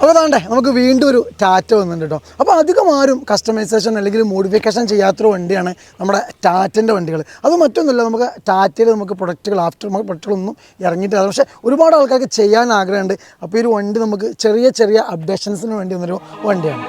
അപ്പോൾ താണ്ടേ നമുക്ക് വീണ്ടും ഒരു ടാറ്റ വന്നിട്ടുണ്ട് കേട്ടോ അപ്പോൾ അധികം ആരും കസ്റ്റമൈസേഷൻ അല്ലെങ്കിൽ മോഡിഫിക്കേഷൻ ചെയ്യാത്തൊരു വണ്ടിയാണ് നമ്മുടെ ടാറ്റന്റെ വണ്ടികൾ. അത് മറ്റൊന്നുമില്ല നമുക്ക് ടാറ്റയിൽ നമുക്ക് പ്രൊഡക്റ്റുകൾ ആഫ്റ്റർ മാർക്ക് പ്രൊഡക്റ്റുകളൊന്നും ഇറങ്ങിയിട്ടില്ല. പക്ഷേ ഒരുപാട് ആൾക്കാർക്ക് ചെയ്യാൻ ആഗ്രഹമുണ്ട്. അപ്പോൾ ഈ ഒരു വണ്ടി നമുക്ക് ചെറിയ ചെറിയ അപ്ഡേഷൻസിന് വേണ്ടി വന്നൊരു വണ്ടിയാണ്.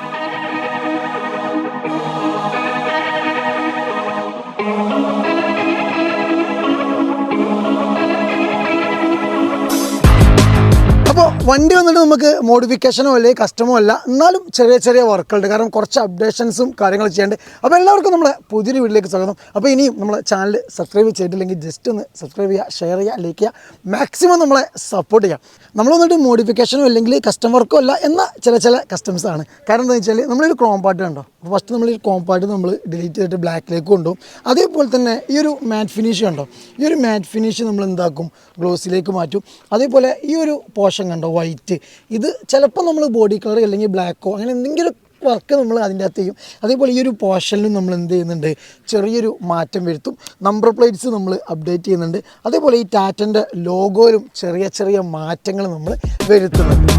വണ്ടി വന്നിട്ട് നമുക്ക് മോഡിഫിക്കേഷനോ അല്ലെങ്കിൽ കസ്റ്റമോ അല്ല എന്നാലും ചെറിയ ചെറിയ വർക്കുകളുണ്ട് കാരണം കുറച്ച് അപ്ഡേഷൻസും കാര്യങ്ങൾ ചെയ്യേണ്ടത് അപ്പോൾ എല്ലാവർക്കും നമ്മളെ പുതിയൊരു വീട്ടിലേക്ക് സ്വാഗതം. അപ്പോൾ ഇനിയും നമ്മളെ ചാനൽ സബ്സ്ക്രൈബ് ചെയ്തിട്ടില്ലെങ്കിൽ ജസ്റ്റ് ഒന്ന് സബ്സ്ക്രൈബ് ചെയ്യുക ഷെയർ ചെയ്യുക ലൈക്ക് ചെയ്യുക. മാക്സിമം നമ്മളെ സപ്പോർട്ട് ചെയ്യുക. നമ്മൾ വന്നിട്ട് മോഡിഫിക്കേഷനോ അല്ലെങ്കിൽ കസ്റ്റം വർക്കോ അല്ല എന്ന ചില ചില കസ്റ്റംസ് ആണ്. കാരണം എന്താ വെച്ചാൽ നമ്മളൊരു പാർട്ട് കണ്ടോ? അപ്പോൾ ഫസ്റ്റ് നമ്മൾ ഈ പാർട്ട് നമ്മൾ ഡിലീറ്റ് ചെയ്തിട്ട് ബ്ലാക്കിലേക്ക് കൊണ്ടുപോകും. അതേപോലെ തന്നെ ഈ ഒരു മാറ്റ് ഫിനിഷ് കണ്ടോ? ഈ ഒരു മാറ്റ് ഫിനിഷ് നമ്മൾ എന്താക്കും ഗ്ലോസിലേക്ക് മാറ്റും. അതേപോലെ ഈ ഒരു പോഷൻ കണ്ടോ? വൈറ്റ് ഇത് ചിലപ്പോൾ നമ്മൾ ബോഡി കളർ അല്ലെങ്കിൽ ബ്ലാക്കോ അങ്ങനെ എന്തെങ്കിലും വർക്ക് നമ്മൾ അതിന്റെ അകത്ത് ചെയ്യും. അതേപോലെ ഈ ഒരു പോർഷനിലും നമ്മൾ എന്ത് ചെയ്യുന്നുണ്ട്? ചെറിയൊരു മാറ്റം വരുത്തും. നമ്പർ പ്ലേറ്റ്സ് നമ്മൾ അപ്ഡേറ്റ് ചെയ്യുന്നുണ്ട്. അതേപോലെ ഈ ടാറ്റന്റെ ലോഗോയിലും ചെറിയ ചെറിയ മാറ്റങ്ങൾ നമ്മൾ വരുത്തുന്നുണ്ട്.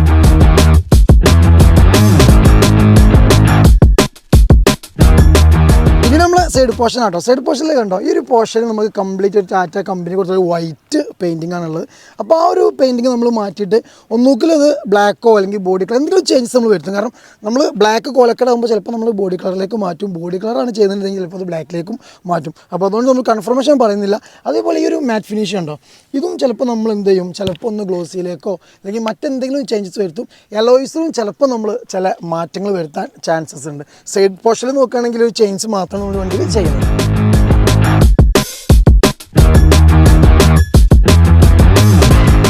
സൈഡ് പോർഷൻ ആട്ടോ. സൈഡ് പോർഷനിൽ കണ്ടോ? ഈ ഒരു പോർഷനിൽ നമുക്ക് കംപ്ലീറ്റ് ഒരു ടാറ്റ കമ്പനി കൊടുത്തൊരു വൈറ്റ് പെയിന്റിംഗ് ആണുള്ളത് അപ്പോൾ ആ ഒരു പെയിന്റിങ് നമ്മൾ മാറ്റിയിട്ട് ഒന്നുകിൽ അത് ബ്ലാക്കോ അല്ലെങ്കിൽ ബോഡി കളർ എന്തെങ്കിലും ചേഞ്ചസ് നമ്മൾ വരുത്തും. കാരണം നമ്മൾ ബ്ലാക്ക് കൊലക്കട ആകുമ്പോൾ ചിലപ്പോൾ നമ്മൾ ബോഡി കളറിലേക്ക് മാറ്റും. ബോഡി കളറാണ് ചെയ്യുന്നുണ്ടെങ്കിൽ ചിലപ്പോൾ അത് ബ്ലാക്കിലേക്കും മാറ്റും. അപ്പോൾ അതുകൊണ്ട് നമ്മൾ കൺഫർമേഷൻ പറയുന്നില്ല. അതേപോലെ ഈ ഒരു മാറ്റ് ഫിനിഷ് ഉണ്ടോ? ഇതും ചിലപ്പോൾ നമ്മൾ എന്ത് ചെയ്യും? ചിലപ്പോൾ ഒന്ന് ഗ്ലോസിയിലേക്കോ അല്ലെങ്കിൽ മറ്റെന്തെങ്കിലും ചേഞ്ചസ് വരുത്തും. എലോയിസിലും ചിലപ്പോൾ നമ്മൾ ചില മാറ്റങ്ങൾ വരുത്താൻ ചാൻസസ് ഉണ്ട്. സൈഡ് പോർഷനിൽ നോക്കുകയാണെങ്കിൽ ഒരു ചേഞ്ച് മാത്രം വണ്ടിയിൽ ചെയ്യുന്നത്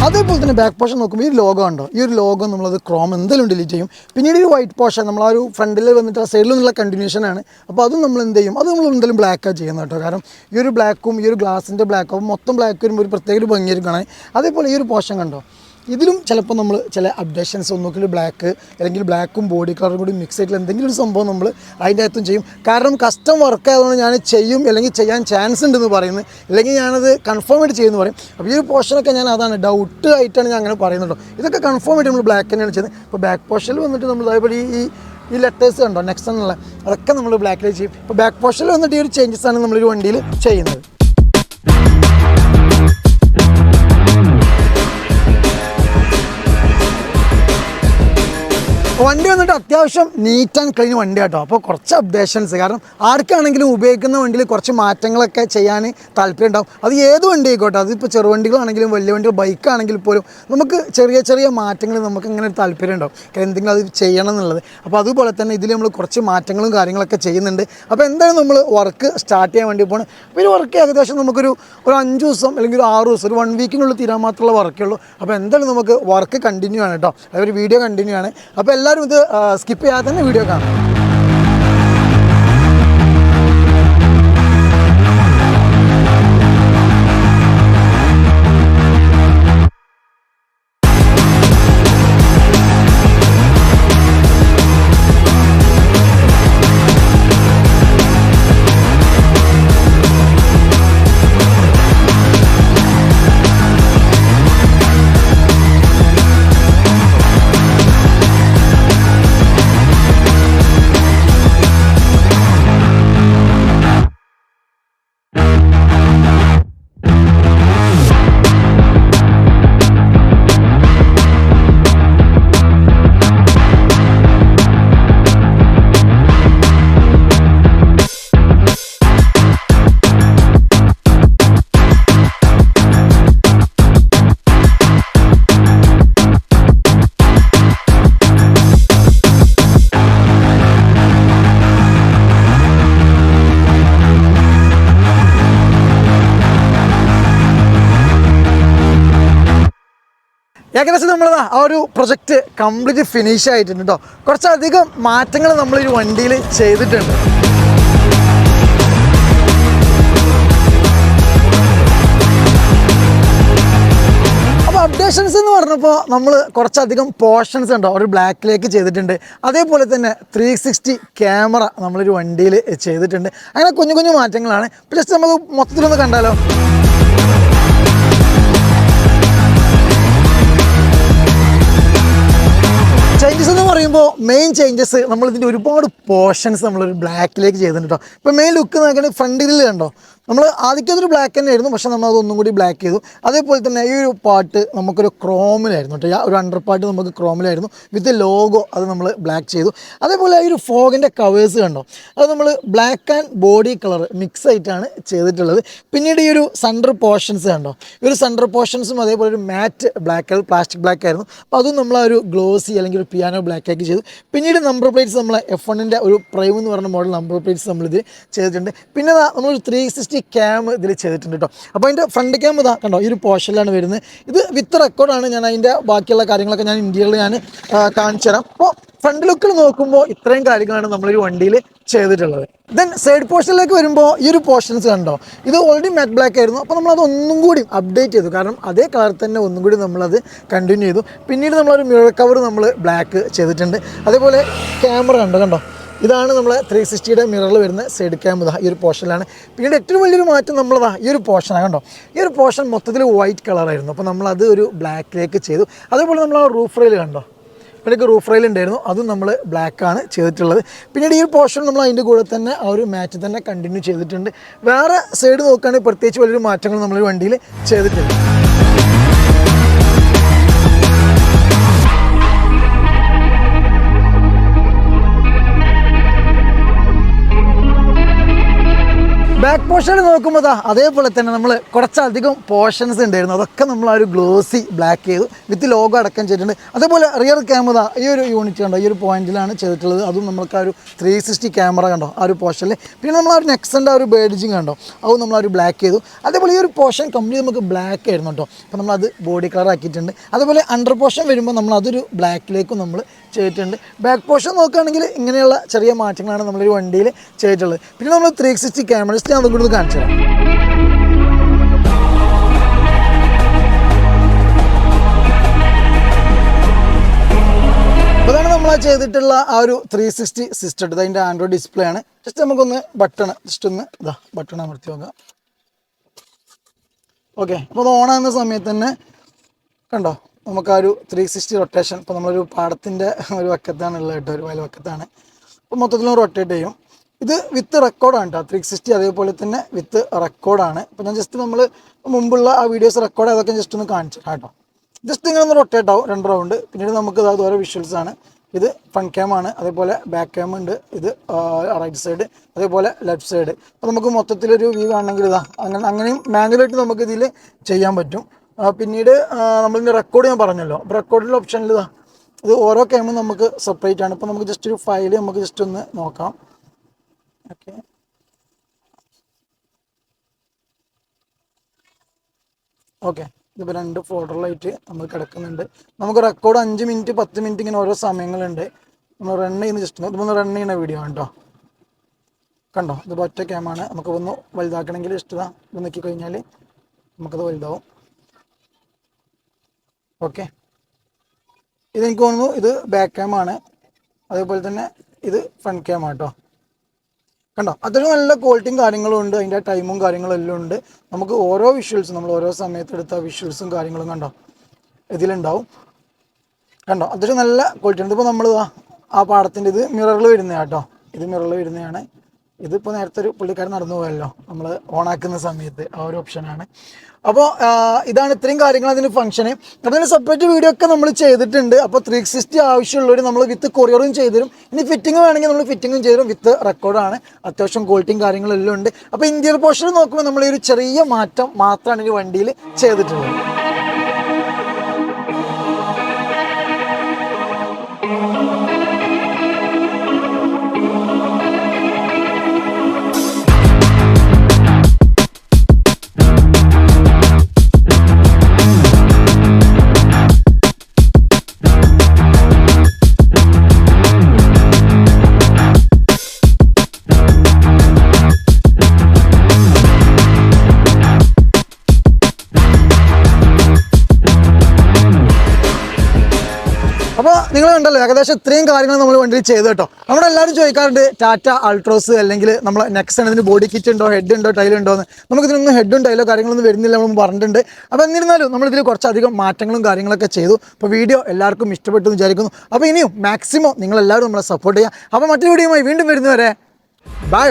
അതേപോലെ തന്നെ ബാക്ക് പോർഷൻ നോക്കുമ്പോൾ ഈ ലോഗോ ഉണ്ടോ ഈ ഒരു ലോഗോ നമ്മളത് ക്രോം എന്തായാലും ഡിലീറ്റ് ചെയ്യും. പിന്നീട് ഒരു വൈറ്റ് പോർഷൻ നമ്മൾ ആ ഒരു ഫ്രണ്ടിൽ വന്നിട്ട് ആ സൈഡിൽ നിന്നുള്ള കണ്ടിന്യൂഷൻ ആണ്. അപ്പോൾ അതും നമ്മൾ എന്ത് ചെയ്യും? അത് നമ്മൾ എന്തായാലും ബ്ലാക്കാണ് ചെയ്യുന്നത് കേട്ടോ. കാരണം ഈ ഒരു ബ്ലാക്കും ഈ ഒരു ഗ്ലാസിന്റെ ബ്ലാക്കും മൊത്തം ബ്ലാക്ക് വരുമ്പോൾ ഒരു പ്രത്യേക ഒരു ഭംഗിയായിരിക്കും അതേപോലെ ഈ ഒരു പോർഷൻ കണ്ടോ? ഇതിലും ചിലപ്പോൾ നമ്മൾ ചില അപ്ഡേഷൻസ് ഒന്നുകിൽ ബ്ലാക്ക് അല്ലെങ്കിൽ ബ്ലാക്കും ബോഡി കളറും കൂടി മിക്സ് ആയിട്ടുള്ള എന്തെങ്കിലും ഒരു സംഭവം നമ്മൾ അതിന്റെ അകത്തും ചെയ്യും. കാരണം കസ്റ്റം വർക്ക് ആയതുകൊണ്ട് ഞാൻ ചെയ്യും അല്ലെങ്കിൽ ചെയ്യാൻ ചാൻസ് ഉണ്ടെന്ന് പറയുന്നത് അല്ലെങ്കിൽ ഞാനത് കൺഫേം ആയിട്ട് ചെയ്യുമെന്ന് പറയും. അപ്പോൾ ഈ ഒരു പോർഷനൊക്കെ ഞാൻ അതാണ് ഡൗട്ട് ആയിട്ടാണ് ഞാൻ അങ്ങനെ പറയുന്നുണ്ടോ ഇതൊക്കെ കൺഫേം ആയിട്ട് നമ്മൾ ബ്ലാക്ക് തന്നെയാണ് ചെയ്യുന്നത്. ഇപ്പോൾ ബാക്ക് പോർഷനിൽ വന്നിട്ട് നമ്മൾ അതേപോലെ ഈ ഈ ലെറ്റേഴ്സ് കണ്ടോ? നെക്സ്റ്റ് എന്നുള്ള അതൊക്കെ നമ്മൾ ബ്ലാക്കിൽ ചെയ്യും. ഇപ്പോൾ ബാക്ക് പോർഷനിൽ വന്നിട്ട് ഈ ഒരു ചേഞ്ചസ് ആണ് നമ്മളൊരു വണ്ടിയിൽ ചെയ്യുന്നത്. വണ്ടി വന്നിട്ട് അത്യാവശ്യം നീറ്റ് ആൻഡ് ക്ലീൻ വണ്ടി കേട്ടോ. അപ്പോൾ കുറച്ച് അപ്ഡേഷൻസ് കാരണം ആർക്കാണെങ്കിലും ഉപയോഗിക്കുന്ന വണ്ടിയിൽ കുറച്ച് മാറ്റങ്ങളൊക്കെ ചെയ്യാൻ താല്പര്യം ഉണ്ടാവും. അത് ഏത് വണ്ടി ആയിക്കോട്ടെ അതിപ്പോൾ ചെറുവണ്ടികളാണെങ്കിലും വലിയ വണ്ടികൾ ബൈക്കാണെങ്കിൽ പോലും നമുക്ക് ചെറിയ ചെറിയ മാറ്റങ്ങൾ നമുക്ക് ഇങ്ങനെ ഒരു താല്പര്യം ഉണ്ടാവും. എന്തെങ്കിലും അത് ചെയ്യണം എന്നുള്ളത്. അപ്പോൾ അതുപോലെ തന്നെ ഇതിൽ നമ്മൾ കുറച്ച് മാറ്റങ്ങളും കാര്യങ്ങളൊക്കെ ചെയ്യുന്നുണ്ട്. അപ്പോൾ എന്തായാലും നമ്മൾ വർക്ക് സ്റ്റാർട്ട് ചെയ്യാൻ വേണ്ടി പോകണം അപ്പോൾ ഈ വർക്ക് ഏകദേശം നമുക്കൊരു ഒരു അഞ്ച് ദിവസം അല്ലെങ്കിൽ ഒരു ആറ് ദിവസം ഒരു വൺ വീക്കിനുള്ളിൽ തീരാൻ മാത്രമുള്ള വർക്കേ ഉള്ളൂ. അപ്പോൾ എന്തായാലും നമുക്ക് വർക്ക് കണ്ടിന്യൂ ആണ് കേട്ടോ. അതൊരു വീഡിയോ കണ്ടിന്യൂ ആണ്. അപ്പോൾ എല്ലാവരും ഇത് സ്കിപ്പ് ചെയ്യാതെ തന്നെ വീഡിയോ കാണാം. ഏകദേശം നമ്മൾ ആ ഒരു പ്രൊജക്റ്റ് കംപ്ലീറ്റ് ഫിനിഷ് ആയിട്ടുണ്ട് കേട്ടോ കുറച്ചധികം മാറ്റങ്ങൾ നമ്മൾ ഈ വണ്ടിയിൽ ചെയ്തിട്ടുണ്ട്. അപ്ഡേഷൻസ് എന്ന് പറഞ്ഞപ്പോൾ നമ്മൾ കുറച്ചധികം പോർഷൻസ് ഉണ്ടോ? ഒരു ബ്ലാക്കിലേക്ക് ചെയ്തിട്ടുണ്ട്. അതേപോലെ തന്നെ ത്രീ സിക്സ്റ്റി ക്യാമറ നമ്മളൊരു വണ്ടിയിൽ ചെയ്തിട്ടുണ്ട്. അങ്ങനെ കുഞ്ഞു കുഞ്ഞു മാറ്റങ്ങളാണ്. ജസ്റ്റ് നമുക്ക് മൊത്തത്തിലൊന്ന് കണ്ടാലോ? പറയുമ്പോൾ മെയിൻ ചേഞ്ചസ് നമ്മൾ ഇതിന്റെ ഒരുപാട് പോർഷൻസ് നമ്മളൊരു ബ്ലാക്കിലേക്ക് ചെയ്തിട്ടുണ്ട് കേട്ടോ ഇപ്പോൾ മെയിൻ ലുക്ക് നോക്കുകയാണെങ്കിൽ ഫ്രണ്ട് ഗ്രില്ല് കണ്ടോ? നമ്മൾ ആദ്യത്തെ ഒരു ബ്ലാക്ക് തന്നെയായിരുന്നു പക്ഷെ നമ്മൾ അതൊന്നും കൂടി ബ്ലാക്ക് ചെയ്തു. അതേപോലെ തന്നെ ഈ ഒരു പാട്ട് നമുക്കൊരു ക്രോമിലായിരുന്നു കേട്ടോ. ഒരു അണ്ടർ പാട്ട് നമുക്ക് ക്രോമിലായിരുന്നു. വിത്ത് ലോഗോ അത് നമ്മൾ ബ്ലാക്ക് ചെയ്തു. അതേപോലെ ഈ ഒരു ഫോഗിന്റെ കവേഴ്സ് കണ്ടോ? അത് നമ്മൾ black and body colour mix ആയിട്ടാണ് ചെയ്തിട്ടുള്ളത്. പിന്നീട് ഈ ഒരു സെന്റർ പോർഷൻസ് കണ്ടോ? ഈ ഒരു സെന്റർ പോർഷൻസും അതേപോലെ ഒരു മാറ്റ് ബ്ലാക്ക് പ്ലാസ്റ്റിക് ബ്ലാക്ക് ആയിരുന്നു. അപ്പോൾ അതും നമ്മൾ ഒരു ഗ്ലോസി അല്ലെങ്കിൽ ഒരു പിയാനോ ബ്ലാക്ക് ആക്കി ചെയ്തു. പിന്നീട് നമ്പർ പ്ലേറ്റ്സ് നമ്മൾ എഫ് വണ്ണിന്റെ ഒരു പ്രൈം എന്ന് പറഞ്ഞ മോഡൽ നമ്പർ പ്ലേറ്റ്സ് നമ്മളിത് ചെയ്തിട്ടുണ്ട്. പിന്നെ നമ്മളൊരു ത്രീ സിക്സ്റ്റി ക്യാം ഇതിൽ ചെയ്തിട്ടുണ്ട് കേട്ടോ അപ്പോൾ അതിന്റെ ഫ്രണ്ട് ക്യാം ഇതാ കണ്ടോ? ഈ ഒരു പോർഷനിലാണ് വരുന്നത്. ഇത് വിത്ത് റെക്കോർഡാണ് ഞാൻ അതിന്റെ ബാക്കിയുള്ള കാര്യങ്ങളൊക്കെ ഞാൻ ഇന്ത്യയിൽ ഞാൻ കാണിച്ചു തരാം. അപ്പോൾ ഫ്രണ്ട് ലുക്കിൽ നോക്കുമ്പോൾ ഇത്രയും കാര്യങ്ങളാണ് നമ്മളൊരു വണ്ടിയിൽ ചെയ്തിട്ടുള്ളത്. ദെൻ സൈഡ് പോർഷനിലേക്ക് വരുമ്പോൾ ഈ ഒരു പോർഷൻസ് കണ്ടോ? ഇത് ഓൾറെഡി മാറ്റ് ബ്ലാക്ക് ആയിരുന്നു. അപ്പോൾ നമ്മളത് ഒന്നും കൂടി അപ്ഡേറ്റ് ചെയ്തു. കാരണം അതേ കളർ തന്നെ ഒന്നും കൂടി നമ്മളത് കണ്ടിന്യൂ ചെയ്തു. പിന്നീട് നമ്മളൊരു മിറർ കവർ നമ്മൾ ബ്ലാക്ക് ചെയ്തിട്ടുണ്ട്. അതേപോലെ ക്യാമറ കണ്ടോ? കണ്ടോ? ഇതാണ് നമ്മളെ ത്രീ സിക്സ്റ്റിയുടെ മിററിൽ വരുന്ന സൈഡ് ക്യാം ഇതാ ഈ ഒരു പോർഷനിലാണ് പിന്നീട് ഏറ്റവും വലിയൊരു മാറ്റം നമ്മളതാ ഈ ഒരു പോർഷനാണ് കണ്ടോ? ഈ ഒരു പോർഷൻ മൊത്തത്തിൽ വൈറ്റ് കളറായിരുന്നു അപ്പോൾ നമ്മളത് ഒരു ബ്ലാക്കിലേക്ക് ചെയ്തു. അതേപോലെ നമ്മൾ ആ റൂഫ് റെയിൽ കണ്ടോ? ഇവിടെയൊക്കെ റൂഫ് റെയിൽ ഉണ്ടായിരുന്നു. അതും നമ്മൾ ബ്ലാക്കാണ് ചെയ്തിട്ടുള്ളത്. പിന്നീട് ഈ ഒരു പോർഷൻ നമ്മൾ അതിന്റെ കൂടെ തന്നെ ആ ഒരു മാറ്റ് തന്നെ കണ്ടിന്യൂ ചെയ്തിട്ടുണ്ട്. വേറെ സൈഡ് നോക്കുകയാണെങ്കിൽ പ്രത്യേകിച്ച് വലിയൊരു മാറ്റങ്ങൾ നമ്മൾ വണ്ടിയിൽ ചെയ്തിട്ടുണ്ട് ബാക്ക് പോർഷൻ നോക്കുമ്പോൾ ദാ അതേപോലെ തന്നെ നമ്മൾ കുറച്ചധികം പോർഷൻസ് ഉണ്ടായിരുന്നു. അതൊക്കെ നമ്മൾ ആ ഒരു ഗ്ലോസി ബ്ലാക്ക് ചെയ്തു വിത്ത് ലോഗോ അടക്കം ചെയ്തിട്ടുണ്ട്. അതേപോലെ റിയർ ക്യാമറ ഈ ഒരു യൂണിറ്റ് കണ്ടോ? ഈ ഒരു പോയിന്റിലാണ് ചെയ്തിട്ടുള്ളത്. അതും നമുക്ക് ആ ഒരു ത്രീ സിക്സ്റ്റി ക്യാമറ കണ്ടോ? ആ ഒരു പോർഷനിൽ പിന്നെ നമ്മൾ ആ ഒരു നെക്സന്റെ ആ ഒരു ബേഡിജിങ് കണ്ടോ? അതും നമ്മൾ ആ ഒരു ബ്ലാക്ക് ചെയ്തു. അതേപോലെ ഈ ഒരു പോർഷൻ കംപ്ലീറ്റ് നമുക്ക് ബ്ലാക്ക് ആയിരുന്നു കേട്ടോ. അപ്പോൾ നമ്മളത് ബോഡി കളർ ആക്കിയിട്ടുണ്ട്. അതേപോലെ അണ്ടർ പോർഷൻ വരുമ്പോൾ നമ്മൾ അതൊരു ബ്ലാക്കിലേക്കും നമ്മൾ ചെയ്തിട്ടുണ്ട്. ബാക്ക് പോർഷൻ നോക്കുകയാണെങ്കിൽ ഇങ്ങനെയുള്ള ചെറിയ മാറ്റങ്ങളാണ് നമ്മളൊരു വണ്ടിയിൽ ചെയ്തിട്ടുള്ളത്. പിന്നെ നമ്മൾ ത്രീ സിക്സ്റ്റി ക്യാമറസ് ഞാൻ അതും കൂടി കാണിച്ചു തരാം. അതാണ് നമ്മൾ ചെയ്തിട്ടുള്ള ആ ഒരു ത്രീ സിക്സ്റ്റി സിസ്റ്റം ഇത് അതിന്റെ ആൻഡ്രോയിഡ് ഡിസ്പ്ലേ ആണ്. ജസ്റ്റ് നമുക്കൊന്ന് ബട്ടൺ ജസ്റ്റ് ഒന്ന് ഇതാ ബട്ടൺ അമർത്തി നോക്കാം. ഓക്കെ അപ്പോൾ അത് ഓണാകുന്ന സമയത്ത് തന്നെ കണ്ടോ? നമുക്ക് ആ ഒരു ത്രീ സിക്സ്റ്റി റൊട്ടേഷൻ ഇപ്പോൾ നമ്മളൊരു പാടത്തിന്റെ ഒരു വക്കത്താണ് ഉള്ളത് കേട്ടോ ഒരു വയൽ വക്കത്താണ്. അപ്പോൾ മൊത്തത്തിലും റൊട്ടേറ്റ് ചെയ്യും. ഇത് വിത്ത് റെക്കോർഡാണ് കേട്ടോ. ത്രീ സിക്സ്റ്റി അതേപോലെ തന്നെ വിത്ത് റെക്കോർഡാണ് അപ്പോൾ ഞാൻ ജസ്റ്റ് നമ്മൾ മുമ്പുള്ള ആ വീഡിയോസ് റെക്കോർഡ് അതൊക്കെ ജസ്റ്റ് ഒന്ന് കാണിച്ചു കേട്ടോ. ജസ്റ്റ് ഇങ്ങനെ ഒന്ന് റൊട്ടേറ്റ് ആവും രണ്ട് റൗണ്ട് പിന്നീട് നമുക്ക് ഇത് അതുപോലെ വിഷ്വൽസ് ആണ്. ഇത് ഫ്രണ്ട് ക്യാം ആണ് അതേപോലെ ബാക്ക് ക്യാം ഉണ്ട്. ഇത് റൈറ്റ് സൈഡ് അതേപോലെ ലെഫ്റ്റ് സൈഡ് അപ്പോൾ നമുക്ക് മൊത്തത്തിലൊരു വ്യൂ കാണണമെങ്കിൽ ഇതാ അങ്ങനെ അങ്ങനെയും മാനുവലായിട്ട് നമുക്ക് ഇതിൽ ചെയ്യാൻ പറ്റും. പിന്നീട് നമ്മളിന്റെ റെക്കോർഡ് ഞാൻ പറഞ്ഞല്ലോ. അപ്പോൾ റെക്കോർഡിന്റെ ഓപ്ഷനിൽ ഇതാ ഇത് ഓരോ ക്യാമും നമുക്ക് സെപ്പറേറ്റ് ആണ്. ഇപ്പോൾ നമുക്ക് ജസ്റ്റ് ഒരു ഫയൽ നമുക്ക് ജസ്റ്റ് ഒന്ന് നോക്കാം. ഓക്കെ ഓക്കെ ഇതിപ്പോൾ രണ്ട് ഫോൾഡറിലായിട്ട് നമ്മൾ കിടക്കുന്നുണ്ട്. നമുക്ക് റെക്കോർഡ് അഞ്ച് മിനിറ്റ് പത്ത് മിനിറ്റ് ഇങ്ങനെ ഓരോ സമയങ്ങളുണ്ട്. നമ്മൾ റൺ ചെയ്യുന്ന ജസ്റ്റ് ഇതൊന്ന് റൺ ചെയ്യുന്ന വീഡിയോ കേട്ടോ കണ്ടോ? ഇത് ഒറ്റ ക്യാമാണ് നമുക്ക് ഒന്ന് വലുതാക്കണമെങ്കിൽ ഇതാ ഇത് നോക്കിക്കഴിഞ്ഞാൽ നമുക്കത് വലുതാവും. ഓക്കെ. ഇതെനിക്ക് തോന്നുന്നു ഇത് ബാക്ക് ക്യാമാണ് അതേപോലെ തന്നെ ഇത് ഫ്രണ്ട് ക്യാം ആട്ടോ. കണ്ടോ? അത്രയും നല്ല ക്വാളിറ്റിയും കാര്യങ്ങളും ഉണ്ട്. അതിന്റെ ടൈമും കാര്യങ്ങളും എല്ലാം ഉണ്ട്. നമുക്ക് ഓരോ വിഷ്വൽസും നമ്മൾ ഓരോ സമയത്ത് എടുത്ത വിഷ്വൽസും കാര്യങ്ങളും കണ്ടോ? ഇതിലുണ്ടാവും. കണ്ടോ? അത്രയും നല്ല ക്വാളിറ്റി ഉണ്ട്. ഇപ്പോൾ നമ്മൾ ആ പാടത്തിന്റെ ഇത് മിററിൽ വരുന്നതാണ് കേട്ടോ ഇത് മിററിൽ വരുന്നതാണ് ഇതിപ്പോൾ നേരത്തെ ഒരു പുള്ളിക്കാരൻ നടന്നു പോയല്ലോ. നമ്മൾ ഓണാക്കുന്ന സമയത്ത് ആ ഒരു ഓപ്ഷനാണ് അപ്പോൾ ഇതാണ് ഇത്രയും കാര്യങ്ങൾ അതിന് ഫംഗ്ഷന് അതിന് സെപ്പറേറ്റ് വീഡിയോ ഒക്കെ നമ്മൾ ചെയ്തിട്ടുണ്ട്. അപ്പോൾ ത്രീ സിക്സ്റ്റി ആവശ്യമുള്ളവർ നമ്മൾ വിത്ത് കൊറിയറും ചെയ്തുതരും ഇനി ഫിറ്റിംഗ് വേണമെങ്കിൽ നമ്മൾ ഫിറ്റിങ്ങും ചെയ്തുതരും. വിത്ത് റെക്കോർഡാണ് അത്യാവശ്യം ക്വാളിറ്റിയും കാര്യങ്ങളും എല്ലാം ഉണ്ട്. അപ്പോൾ ഇന്ത്യയിൽ പോഷൻ നോക്കുമ്പോൾ നമ്മൾ ഒരു ചെറിയ മാറ്റം മാത്രമാണ് ഈ വണ്ടിയിൽ ചെയ്തിട്ടുള്ളത്. കണ്ടല്ലോ ഏകദേശം ഇത്രയും കാര്യങ്ങൾ നമ്മൾ വണ്ടിയിൽ ചെയ്ത് കേട്ടോ. നമ്മുടെ എല്ലാവരും ചോദിക്കാറുണ്ട് ടാറ്റ അൾട്രോസ് അല്ലെങ്കിൽ നമ്മൾ നെക്സ്റ്റ് ഇതിന് ബോഡി കിറ്റ് ഉണ്ടോ ഹെഡ് ഉണ്ടോ ടൈൽ ഉണ്ടോ എന്ന്. നമുക്ക് ഇതിനൊന്നും ഹെഡും ടൈലോ കാര്യങ്ങളൊന്നും വരുന്നില്ല നമ്മൾ പറഞ്ഞിട്ടുണ്ട്. അപ്പോൾ എന്നിരുന്നാലും നമ്മളിതിൽ കുറച്ചധികം മാറ്റങ്ങളും കാര്യങ്ങളൊക്കെ ചെയ്തു. അപ്പോൾ വീഡിയോ എല്ലാവർക്കും ഇഷ്ടപ്പെട്ടു വിചാരിക്കുന്നു. അപ്പോൾ ഇനിയും മാക്സിമം നിങ്ങളെല്ലാവരും നമ്മളെ സപ്പോർട്ട് ചെയ്യുക അപ്പോൾ മറ്റൊരു വീഡിയോയുമായി വീണ്ടും വരുന്നവരെ ബൈ